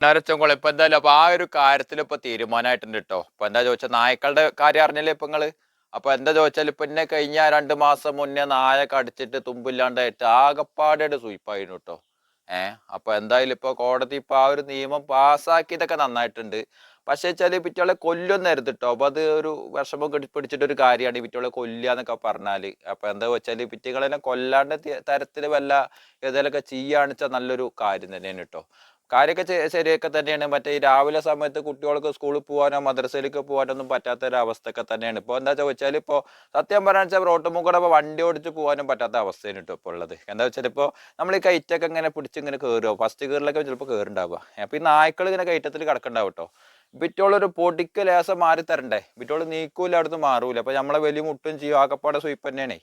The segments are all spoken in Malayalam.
നരച്ചോളെ ഇപ്പൊ എന്തായാലും അപ്പൊ ആ ഒരു കാര്യത്തിൽ ഇപ്പൊ തീരുമാനമായിട്ടുണ്ട് കേട്ടോ ഇപ്പൊ എന്താ ചോദിച്ചാൽ നായ്ക്കളുടെ കാര്യം അറിഞ്ഞില്ലേ ഇപ്പൊ നിങ്ങൾ അപ്പൊ എന്താ ചോദിച്ചാൽ ഇപ്പൊ എന്നെ കഴിഞ്ഞ രണ്ട് മാസം മുന്നേ നായ കടിച്ചിട്ട് തുമ്പില്ലാണ്ടായിട്ട് ആകപ്പാടെ സൂയിപ്പായിരുന്നു കേട്ടോ ഏഹ് അപ്പൊ എന്തായാലും ഇപ്പൊ കോടതി ഇപ്പൊ ആ ഒരു നിയമം പാസ്സാക്കിയതൊക്കെ നന്നായിട്ടുണ്ട്. പക്ഷേ വെച്ചാൽ പിറ്റോളെ കൊല്ലൊന്നായിരുന്നു കേട്ടോ അപ്പൊ അത് ഒരു വിഷമം പിടിച്ചിട്ട് ഒരു കാര്യമാണ് പിറ്റോളെ കൊല്ലുക എന്നൊക്കെ പറഞ്ഞാൽ. അപ്പൊ എന്താ വെച്ചാൽ പിറ്റുകളെ കൊല്ലാണ്ട് തരത്തിൽ വല്ല ഏതെങ്കിലുമൊക്കെ ചെയ്യാണിച്ചാൽ നല്ലൊരു കാര്യം തന്നെയാണ് കേട്ടോ കാര്യമൊക്കെ ശരിയൊക്കെ തന്നെയാണ്. മറ്റേ ഈ രാവിലെ സമയത്ത് കുട്ടികൾക്ക് സ്കൂളിൽ പോകാനോ മദ്രസയിലേക്ക് പോകാനോ ഒന്നും പറ്റാത്ത ഒരു അവസ്ഥയൊക്കെ തന്നെയാണ്. ഇപ്പോൾ എന്താ വെച്ചാൽ ഇപ്പോൾ സത്യം പറയാന്ന് വെച്ചാൽ റോട്ട് മുക്കൂടെ ഇപ്പോൾ വണ്ടി ഓടിച്ച് പോകാനും പറ്റാത്ത അവസ്ഥയാണ് കേട്ടോ ഇപ്പോൾ ഉള്ളത്. എന്താ വെച്ചാൽ ഇപ്പോൾ നമ്മൾ ഈ കയറ്റൊക്കെ ഇങ്ങനെ പിടിച്ച് ഇങ്ങനെ കയറുമോ ഫസ്റ്റ് കയറിലൊക്കെ ചിലപ്പോൾ കയറുണ്ടാവുക അപ്പോൾ ഈ നായ്ക്കൾ ഇങ്ങനെ കയറ്റത്തിൽ കിടക്കണ്ടാവും കേട്ടോ ബിറ്റോളൊരു പൊടിക്ക് ലേസം മാറി തരണ്ടേ? ബിറ്റോൾ നീക്കൂല അവിടുന്ന് മാറൂല. അപ്പോൾ നമ്മളെ വലിയ മുട്ടും ചെയ്യും ആകപ്പാടെ സ്വീപ്പ് തന്നെയാണേ.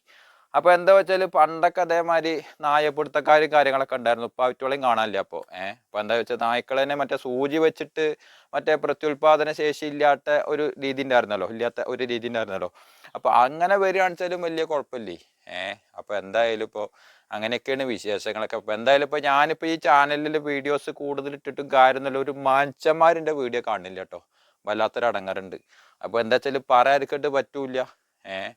അപ്പൊ എന്താ വെച്ചാൽ പണ്ടൊക്കെ അതേമാതിരി നായപ്പിടുത്തക്കാരും കാര്യങ്ങളൊക്കെ ഉണ്ടായിരുന്നു. ഇപ്പൊ അവറ്റോളെയും കാണാനില്ല അപ്പൊ. ഏഹ് അപ്പൊ എന്താ വെച്ചാൽ നായ്ക്കളെ മറ്റേ സൂചി വെച്ചിട്ട് മറ്റേ പ്രത്യുൽപാദന ശേഷി ഇല്ലാത്ത ഒരു രീതി ഉണ്ടായിരുന്നല്ലോ. ഇല്ലാത്ത ഒരു രീതി ഉണ്ടായിരുന്നല്ലോ. അപ്പൊ അങ്ങനെ വരികയാണെച്ചാലും വലിയ കുഴപ്പമില്ലേ? ഏഹ് അപ്പൊ എന്തായാലും ഇപ്പൊ അങ്ങനെയൊക്കെയാണ് വിശേഷങ്ങളൊക്കെ. അപ്പൊ എന്തായാലും ഇപ്പൊ ഞാനിപ്പോ ഈ ചാനലിൽ വീഡിയോസ് കൂടുതൽ ഇട്ടിട്ടും കാര്യമൊന്നുമില്ല. ഒരു മാഞ്ചന്മാരിന്റെ വീഡിയോ കാണില്ല കേട്ടോ. വല്ലാത്തൊരു അടങ്ങറുണ്ട്. അപ്പൊ എന്താ വെച്ചാൽ പറയാതിരിക്കട്ട് പറ്റൂല ഏഹ്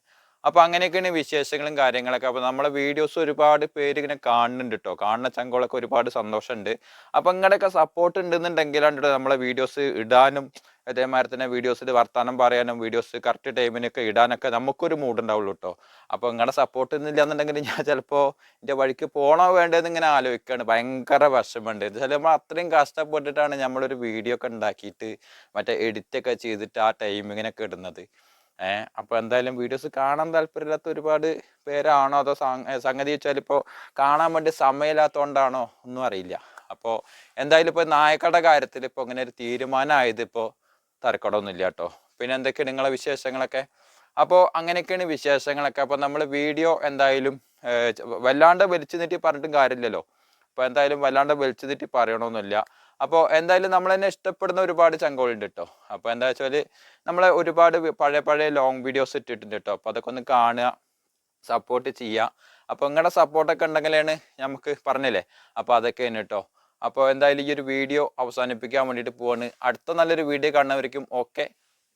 അപ്പൊ അങ്ങനെയൊക്കെയാണ് വിശേഷങ്ങളും കാര്യങ്ങളൊക്കെ. അപ്പോൾ നമ്മളെ വീഡിയോസ് ഒരുപാട് പേര് ഇങ്ങനെ കാണുന്നുണ്ട് കേട്ടോ കാണുന്ന ചങ്കോളൊക്കെ ഒരുപാട് സന്തോഷമുണ്ട്. അപ്പോൾ ഇങ്ങനെയൊക്കെ സപ്പോർട്ട് ഉണ്ടെന്നുണ്ടെങ്കിലാണ് നമ്മളെ വീഡിയോസ് ഇടാനും അതേമാതിരി തന്നെ വീഡിയോസിൽ വർത്താനം പറയാനും വീഡിയോസ് കറക്റ്റ് ടൈമിനൊക്കെ ഇടാനൊക്കെ നമുക്കൊരു മൂഡ് ഉണ്ടാവുള്ളൂ കേട്ടോ അപ്പൊ നിങ്ങളുടെ സപ്പോർട്ട് ഒന്നുമില്ല എന്നുണ്ടെങ്കിൽ ഞാൻ ചിലപ്പോൾ എന്റെ വഴിക്ക് പോണോ വേണ്ടതെന്ന് ഇങ്ങനെ ആലോചിക്കുകയാണ് ഭയങ്കര വിഷമമുണ്ട്. ചില നമ്മൾ അത്രയും കഷ്ടപ്പെട്ടിട്ടാണ് നമ്മളൊരു വീഡിയോ ഒക്കെ ഉണ്ടാക്കിയിട്ട് മറ്റേ എഡിറ്റ് ഒക്കെ ചെയ്തിട്ട് ആ ടൈമിങ്ങിനൊക്കെ ഇടുന്നത്. ഏഹ് അപ്പൊ എന്തായാലും വീഡിയോസ് കാണാൻ താല്പര്യമില്ലാത്ത ഒരുപാട് പേരാണോ അതോ സംഗതി വെച്ചാൽ ഇപ്പോൾ കാണാൻ വേണ്ടി സമയമില്ലാത്തോണ്ടാണോ ഒന്നും അറിയില്ല. അപ്പോൾ എന്തായാലും ഇപ്പോൾ നായക്കളുടെ കാര്യത്തിൽ ഇപ്പോൾ ഇങ്ങനെ ഒരു തീരുമാനമായത് ഇപ്പോൾ തരക്കടമൊന്നുമില്ല കേട്ടോ. പിന്നെ എന്തൊക്കെയാണ് നിങ്ങളെ വിശേഷങ്ങളൊക്കെ? അപ്പോൾ അങ്ങനെയൊക്കെയാണ് വിശേഷങ്ങളൊക്കെ. അപ്പോൾ നമ്മൾ വീഡിയോ എന്തായാലും വല്ലാണ്ട് വലിച്ചു നീട്ടി പറഞ്ഞിട്ടും കാര്യമില്ലല്ലോ. അപ്പോൾ എന്തായാലും വല്ലാണ്ട് വലിച്ചു നീട്ടി പറയണമെന്നില്ല അപ്പോൾ എന്തായാലും നമ്മൾ തന്നെ ഇഷ്ടപ്പെടുന്ന ഒരുപാട് ചങ്കോളുണ്ട് കേട്ടോ അപ്പോൾ എന്താ വെച്ചാൽ നമ്മളെ ഒരുപാട് പഴയ പഴയ ലോങ് വീഡിയോസ് ഇട്ടിട്ടുണ്ട് കേട്ടോ അപ്പോൾ അതൊക്കെ ഒന്ന് കാണുക സപ്പോർട്ട് ചെയ്യുക. അപ്പോൾ നിങ്ങളുടെ സപ്പോർട്ടൊക്കെ ഉണ്ടെങ്കിലാണ് നമുക്ക് പറഞ്ഞില്ലേ? അപ്പോൾ അതൊക്കെ തന്നെ കേട്ടോ അപ്പോൾ എന്തായാലും ഈ ഒരു വീഡിയോ അവസാനിപ്പിക്കാൻ വേണ്ടിയിട്ട് പോവാണ്. അടുത്ത നല്ലൊരു വീഡിയോ കാണുന്നവർക്കും ഓക്കെ.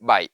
ബൈ.